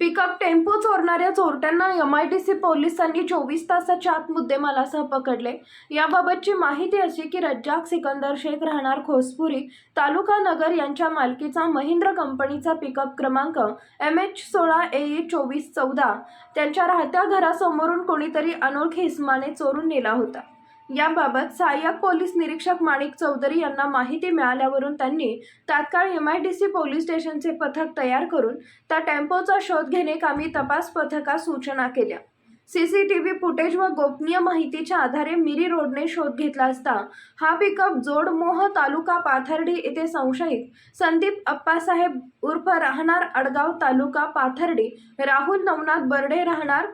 Pickup tempo चोरणाऱ्या चोरट्यांना M I D C पोलिसांनी चोवीस तासाच्या आत मुद्देमालासह पकडले. याबाबतची माहिती अशी की रज्जाक सिकंदर शेख राहणार खोसपुरी तालुका नगर यांच्या मालकीचा महिंद्र कंपनीचा पिकअप क्रमांक एम एच सोळा ए ई चोवीस चौदा. त्यांच्या राहत्या घरासमोरून कोणीतरी अनोळखी इस्माने चोरून नेला होता. याबाबत सहाय्यक पोलीस निरीक्षक माणिक चौधरी यांना माहिती मिळाल्यावरून त्यांनी तात्काळ M I D C police स्टेशनचे पथक तयार करून त्या टेम्पोचा शोध घेणे कामी तपास पथकास सूचना केल्या. C C T V footage व गोपनीय माहितीच्या आधारे मिरी रोडने शोध घेतला असता हा पिकअप जोडमोह तालुका पाथर्डी येथे संशयित संदीप अप्पासाहेब उर्फ राहणार अडगाव तालुका पाथर्डी राहुल नवनाथ बर्डे राहणार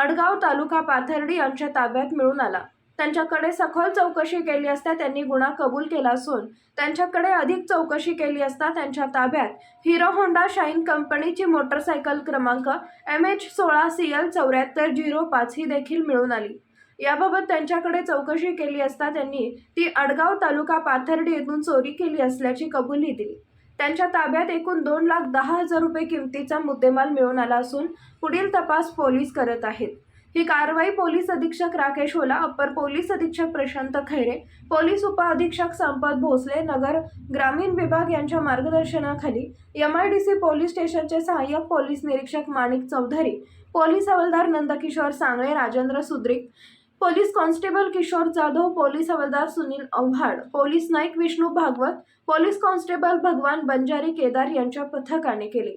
अडगाव तालुका पाथर्डी यांच्या ताब्यात मिळून आला. त्यांच्याकडे सखोल चौकशी केली असता त्यांनी गुन्हा कबूल केला असून त्यांच्याकडे अधिक चौकशी केली असता त्यांच्या ताब्यात हिरो होंडा शाईन कंपनीची मोटरसायकल क्रमांक एम एच सोळा सी एल चौऱ्याहत्तर झिरो पाच ही देखील मिळून आली. याबाबत त्यांच्याकडे चौकशी केली असता त्यांनी ती अडगाव तालुका पाथर्डी येथून चोरी केली असल्याची कबुली दिली. त्यांच्या ताब्यात एकूण दोन लाख दहा हजार रुपये किमतीचा मुद्देमाल मिळून आला असून पुढील तपास पोलीस करत आहेत. ही कारवाई पोलीस अधीक्षक राकेश ओला अप्पर पोलीस अधीक्षक प्रशांत खैरे पोलीस उपअधीक्षक संपत भोसले नगर ग्रामीण विभाग यांच्या मार्गदर्शनाखाली M I D C police स्टेशनचे सहाय्यक पोलीस निरीक्षक माणिक चौधरी पोलीस हवालदार Nandkishor Sangle Rajendra Sudrik police constable Kishor Jadhav police हवालदार सुनील अव्हाड पोलीस नाईक विष्णू भागवत पोलीस कॉन्स्टेबल भगवान बंजारी केदार यांच्या पथकाने केले.